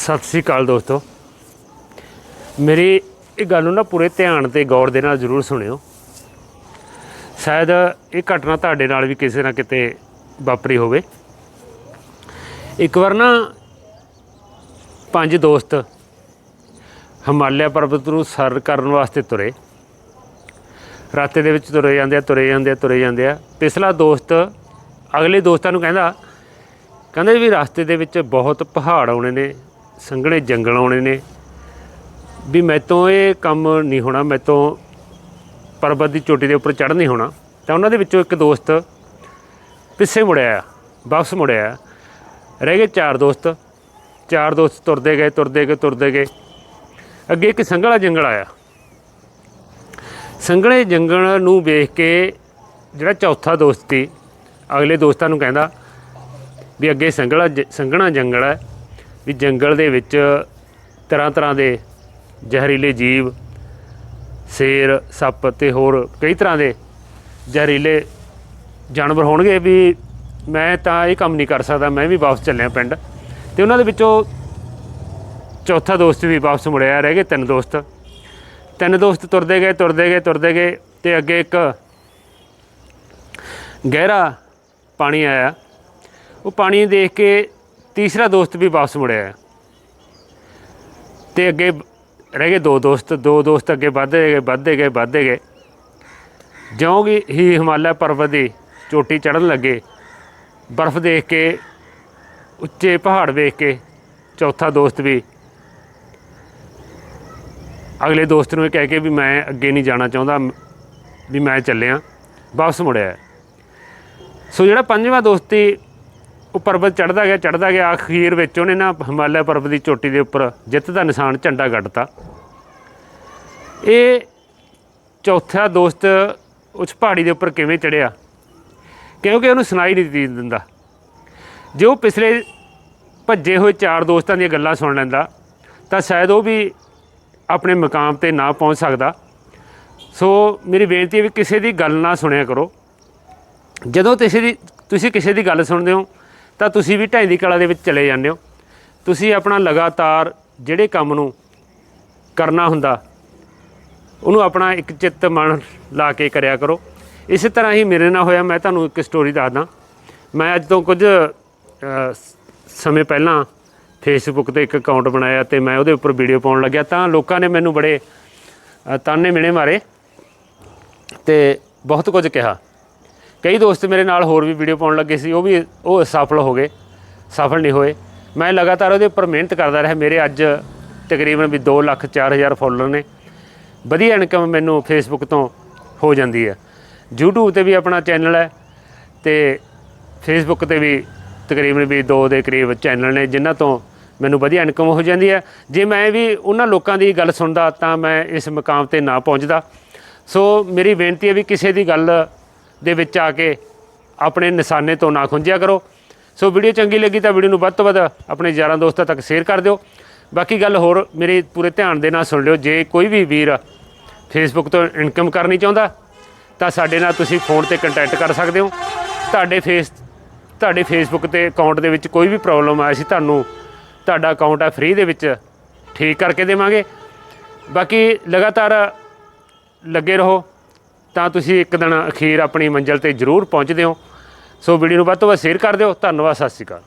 ਸਤਿ ਸ੍ਰੀ ਅਕਾਲ ਦੋਸਤੋ। ਮੇਰੀ ਇਹ ਗੱਲ ਨੂੰ ਨਾ ਪੂਰੇ ਧਿਆਨ ਤੇ ਗੌਰ ਦੇ ਨਾਲ ਜ਼ਰੂਰ ਸੁਣਿਓ। ਸ਼ਾਇਦ ਇਹ ਘਟਨਾ ਤੁਹਾਡੇ ਨਾਲ ਵੀ ਕਿਸੇ ਨਾ ਕਿਤੇ ਵਾਪਰੀ ਹੋਵੇ। ਇੱਕ ਵਾਰ ਨਾ ਪੰਜ ਦੋਸਤ ਹਿਮਾਲਿਆ ਪਰਬਤ ਨੂੰ ਸਰ ਕਰਨ ਵਾਸਤੇ ਤੁਰੇ। ਰਾਤੇ ਦੇ ਵਿੱਚ ਤੁਰੇ ਜਾਂਦੇ ਆ, ਤੁਰੇ ਜਾਂਦੇ ਆ, ਤੁਰੇ ਜਾਂਦੇ ਆ। ਪਿਛਲਾ ਦੋਸਤ ਅਗਲੇ ਦੋਸਤਾਂ ਨੂੰ ਕਹਿੰਦਾ, ਕਹਿੰਦੇ ਵੀ ਰਸਤੇ ਦੇ ਵਿੱਚ ਬਹੁਤ ਪਹਾੜ ਆਉਣੇ ਨੇ। ਸੰਘਣੇ ਜੰਗਲ ਆਉਣੇ ਨੇ। ਵੀ ਮੈਤੋਂ ਇਹ ਕੰਮ ਨਹੀਂ ਹੋਣਾ ਮੈਤੋਂ ਪਰਬਤ ਦੀ ਚੋਟੀ ਦੇ ਉੱਪਰ ਚੜ੍ਹ ਨਹੀਂ ਹੋਣਾ। ਤਾਂ ਉਹਨਾਂ ਦੇ ਵਿੱਚੋਂ ਇੱਕ ਦੋਸਤ ਪਿੱਛੇ ਮੁੜਿਆ ਵਾਪਸ ਮੁੜਿਆ ਰਹਿ ਗਏ ਚਾਰ ਦੋਸਤ। ਚਾਰ ਦੋਸਤ ਤੁਰਦੇ ਗਏ ਤੁਰਦੇ ਗਏ ਤੁਰਦੇ ਗਏ। ਅੱਗੇ ਇੱਕ ਸੰਘਣਾ ਜੰਗਲ ਆਇਆ। ਸੰਘਣੇ ਜੰਗਲ ਨੂੰ ਵੇਖ ਕੇ ਜਿਹੜਾ ਚੌਥਾ ਦੋਸਤ ਸੀ, ਅਗਲੇ ਦੋਸਤਾਂ ਨੂੰ ਕਹਿੰਦਾ ਵੀ ਅੱਗੇ ਸੰਘਣਾ ਜ- ਸੰਘਣਾ ਜੰਗਲ ਹੈ ਵੀ ਜੰਗਲ ਦੇ ਵਿੱਚ ਤਰ੍ਹਾਂ ਤਰ੍ਹਾਂ ਦੇ ਜ਼ਹਿਰੀਲੇ ਜੀਵ, ਸ਼ੇਰ, ਸੱਪ ਤੇ ਹੋਰ ਕਈ ਤਰ੍ਹਾਂ ਦੇ ਜ਼ਹਿਰੀਲੇ ਜਾਨਵਰ ਹੋਣਗੇ ਵੀ ਮੈਂ ਤਾਂ ਇਹ ਕੰਮ ਨਹੀਂ ਕਰ ਸਕਦਾ, ਮੈਂ ਵੀ ਵਾਪਸ ਚੱਲਿਆ ਪਿੰਡ। ਤੇ ਉਹਨਾਂ ਦੇ ਵਿੱਚੋਂ ਚੌਥਾ ਦੋਸਤ ਵੀ ਵਾਪਸ ਮੁੜਿਆ, ਰਹਿ ਗਏ ਤਿੰਨ ਦੋਸਤ। ਤਿੰਨ ਦੋਸਤ ਤੁਰਦੇ ਗਏ ਤੁਰਦੇ ਗਏ ਤੁਰਦੇ ਗਏ ਤੇ ਅੱਗੇ ਇੱਕ ਗਹਿਰਾ ਪਾਣੀ ਆਇਆ। ਉਹ ਪਾਣੀ ਦੇਖ ਕੇ ਤੀਸਰਾ ਦੋਸਤ ਵੀ ਵਾਪਸ ਮੁੜਿਆ ਤੇ ਅੱਗੇ ਰਹਿ ਗਏ ਦੋ ਦੋਸਤ ਦੋ ਦੋਸਤ ਅੱਗੇ ਵੱਧਦੇ ਗਏ ਵੱਧਦੇ ਗਏ ਵੱਧਦੇ ਗਏ। ਜਿਉਂ ਕਿ ਹੀ ਹਿਮਾਲਿਆ ਪਰਬਤ ਦੀ ਚੋਟੀ ਚੜਨ ਲੱਗੇ, ਬਰਫ਼ ਦੇਖ ਕੇ, ਉੱਚੇ ਪਹਾੜ ਵੇਖ ਕੇ ਚੌਥਾ ਦੋਸਤ ਵੀ ਅਗਲੇ ਦੋਸਤ ਨੂੰ ਇਹ ਕਹਿ ਕੇ ਵੀ ਮੈਂ ਅੱਗੇ ਨਹੀਂ ਜਾਣਾ ਚਾਹੁੰਦਾ, ਵੀ ਮੈਂ ਚੱਲਿਆ, ਵਾਪਸ ਮੁੜਿਆ ਸੋ ਜਿਹੜਾ ਪੰਜਵਾਂ ਦੋਸਤੀ ਉਹ ਪਰਬਤ ਚੜਦਾ ਗਿਆ ਚੜਦਾ ਗਿਆ ਅਖੀਰ ਵਿੱਚ ਉਹਨੇ ਨਾ ਹਿਮਾਲਿਆ ਪਰਬਤ ਦੀ ਚੋਟੀ ਦੇ ਉੱਪਰ ਜਿੱਤ ਦਾ ਨਿਸ਼ਾਨ ਝੰਡਾ ਗੱਡਤਾ। ਇਹ ਚੌਥਾ ਦੋਸਤ ਉਸ ਪਹਾੜੀ ਦੇ ਉੱਪਰ ਕਿਵੇਂ ਚੜਿਆ? ਕਿਉਂਕਿ ਉਹਨੂੰ ਸੁਣਾਈ ਨਹੀਂ ਦਿੰਦਾ। ਜੇ ਉਹ ਪਿਛਲੇ ਭੱਜੇ ਹੋਏ ਚਾਰ ਦੋਸਤਾਂ ਦੀਆਂ ਗੱਲਾਂ ਸੁਣ ਲੈਂਦਾ, ਤਾਂ ਸ਼ਾਇਦ ਉਹ ਵੀ ਆਪਣੇ ਮਕਾਮ ਤੇ ਨਾ ਪਹੁੰਚ ਸਕਦਾ। ਸੋ ਮੇਰੀ ਬੇਨਤੀ ਹੈ ਵੀ ਕਿਸੇ ਦੀ ਗੱਲ ਨਾ ਸੁਣਿਆ ਕਰੋ। ਜਦੋਂ ਕਿਸੇ ਦੀ ਤੁਸੀਂ ਕਿਸੇ ਦੀ ਗੱਲ ਸੁਣਦੇ ਹੋ ਤਾਂ ਤੁਸੀਂ ਵੀ ਢਾਈ ਦੀ ਕਲਾ ਦੇ ਵਿੱਚ ਚਲੇ ਜਾਂਦੇ ਹੋ। ਤੁਸੀਂ ਆਪਣਾ ਲਗਾਤਾਰ ਜਿਹੜੇ ਕੰਮ ਨੂੰ ਕਰਨਾ ਹੁੰਦਾ, ਉਹਨੂੰ ਆਪਣਾ ਇੱਕ ਚਿੱਤ ਮਨ ਲਾ ਕੇ ਕਰਿਆ ਕਰੋ। ਇਸੇ ਤਰ੍ਹਾਂ ਹੀ ਮੇਰੇ ਨਾਲ ਹੋਇਆ, ਮੈਂ ਤੁਹਾਨੂੰ ਇੱਕ ਸਟੋਰੀ ਦੱਸਦਾ। ਮੈਂ ਅੱਜ ਤੋਂ ਕੁਝ ਸਮੇਂ ਪਹਿਲਾਂ ਫੇਸਬੁੱਕ ਤੇ ਇੱਕ ਅਕਾਊਂਟ ਬਣਾਇਆ ਤੇ ਮੈਂ ਉਹਦੇ ਉੱਪਰ ਵੀਡੀਓ ਪਾਉਣ ਲੱਗਿਆ। ਤਾਂ ਲੋਕਾਂ ਨੇ ਮੈਨੂੰ ਬੜੇ ਤਾਨੇ ਮਿਹਣੇ ਮਾਰੇ ਤੇ ਬਹੁਤ ਕੁਝ ਕਿਹਾ। ਕਈ ਦੋਸਤ ਮੇਰੇ ਨਾਲ ਹੋਰ ਵੀ ਵੀਡੀਓ ਪਾਉਣ ਲੱਗੇ ਸੀ, ਉਹ ਵੀ ਉਹ ਸਫਲ ਹੋ ਗਏ, ਸਫਲ ਨਹੀਂ ਹੋਏ। ਮੈਂ ਲਗਾਤਾਰ ਉਹਦੇ ਉੱਪਰ ਮਿਹਨਤ ਕਰਦਾ ਰਿਹਾ। ਮੇਰੇ ਅੱਜ ਤਕਰੀਬਨ ਵੀ 2 ਲੱਖ 4000 ਫੋਲੋਅਰ ਨੇ। ਵਧੀਆ ਇਨਕਮ ਮੈਨੂੰ ਫੇਸਬੁੱਕ ਤੋਂ ਹੋ ਜਾਂਦੀ ਹੈ। YouTube ਤੇ ਵੀ ਆਪਣਾ ਚੈਨਲ ਹੈ ਤੇ ਫੇਸਬੁੱਕ ਤੇ ਵੀ ਤਕਰੀਬਨ ਵੀ 2 ਦੇ ਕਰੀਬ ਚੈਨਲ ਨੇ, ਜਿਨ੍ਹਾਂ ਤੋਂ ਮੈਨੂੰ ਵਧੀਆ ਇਨਕਮ ਹੋ ਜਾਂਦੀ ਹੈ। ਜੇ ਮੈਂ ਵੀ ਉਹਨਾਂ ਲੋਕਾਂ ਦੀ ਗੱਲ ਸੁਣਦਾ ਤਾਂ ਮੈਂ ਇਸ ਮਕਾਮ ਤੇ ਨਾ ਪਹੁੰਚਦਾ। ਸੋ ਮੇਰੀ ਬੇਨਤੀ ਹੈ ਵੀ ਕਿਸੇ ਦੀ ਗੱਲ ਦੇ ਵਿੱਚ ਆ ਕੇ ਆਪਣੇ ਨਿਸ਼ਾਨੇ ਤੋਂ ਨਾ ਖੁੰਝਿਆ ਕਰੋ। ਸੋ ਵੀਡੀਓ ਚੰਗੀ ਲੱਗੀ ਤਾਂ ਵੀਡੀਓ ਨੂੰ ਵੱਧ ਤੋਂ ਵੱਧ ਆਪਣੇ ਯਾਰਾਂ ਦੋਸਤਾਂ ਤੱਕ ਸ਼ੇਅਰ ਕਰ ਦਿਓ। ਬਾਕੀ ਗੱਲ ਹੋਰ ਮੇਰੇ ਪੂਰੇ ਧਿਆਨ ਦੇ ਨਾਲ ਸੁਣ ਲਿਓ। ਜੇ ਕੋਈ ਵੀ ਵੀਰ ਫੇਸਬੁੱਕ ਤੋਂ ਇਨਕਮ ਕਰਨੀ ਚਾਹੁੰਦਾ, ਤਾਂ ਸਾਡੇ ਨਾਲ ਤੁਸੀਂ ਫੋਨ ਤੇ ਕੰਟੈਕਟ ਕਰ ਸਕਦੇ ਹੋ। ਤੁਹਾਡੇ ਫੇਸ ਤੁਹਾਡੇ ਫੇਸਬੁੱਕ ਤੇ ਅਕਾਊਂਟ ਦੇ ਵਿੱਚ ਕੋਈ ਵੀ ਪ੍ਰੋਬਲਮ ਆਈ ਸੀ, ਤੁਹਾਨੂੰ ਤੁਹਾਡਾ ਅਕਾਊਂਟ ਆ ਫ੍ਰੀ ਦੇ ਵਿੱਚ ਠੀਕ ਕਰਕੇ ਦੇਵਾਂਗੇ। ਬਾਕੀ ਲਗਾਤਾਰ ਲੱਗੇ ਰਹੋ। ਤਾਂ ਤੁਸੀਂ ਇੱਕ ਦਿਨ ਅਖੀਰ ਆਪਣੀ ਮੰਜ਼ਿਲ ਤੇ ਜ਼ਰੂਰ ਪਹੁੰਚਦੇ ਹੋ। ਸੋ ਵੀਡੀਓ ਨੂੰ ਵੱਧ ਤੋਂ ਵੱਧ ਸ਼ੇਅਰ ਕਰ ਦਿਓ। ਧੰਨਵਾਦ, ਸਤਿ ਸ਼੍ਰੀ ਅਕਾਲ।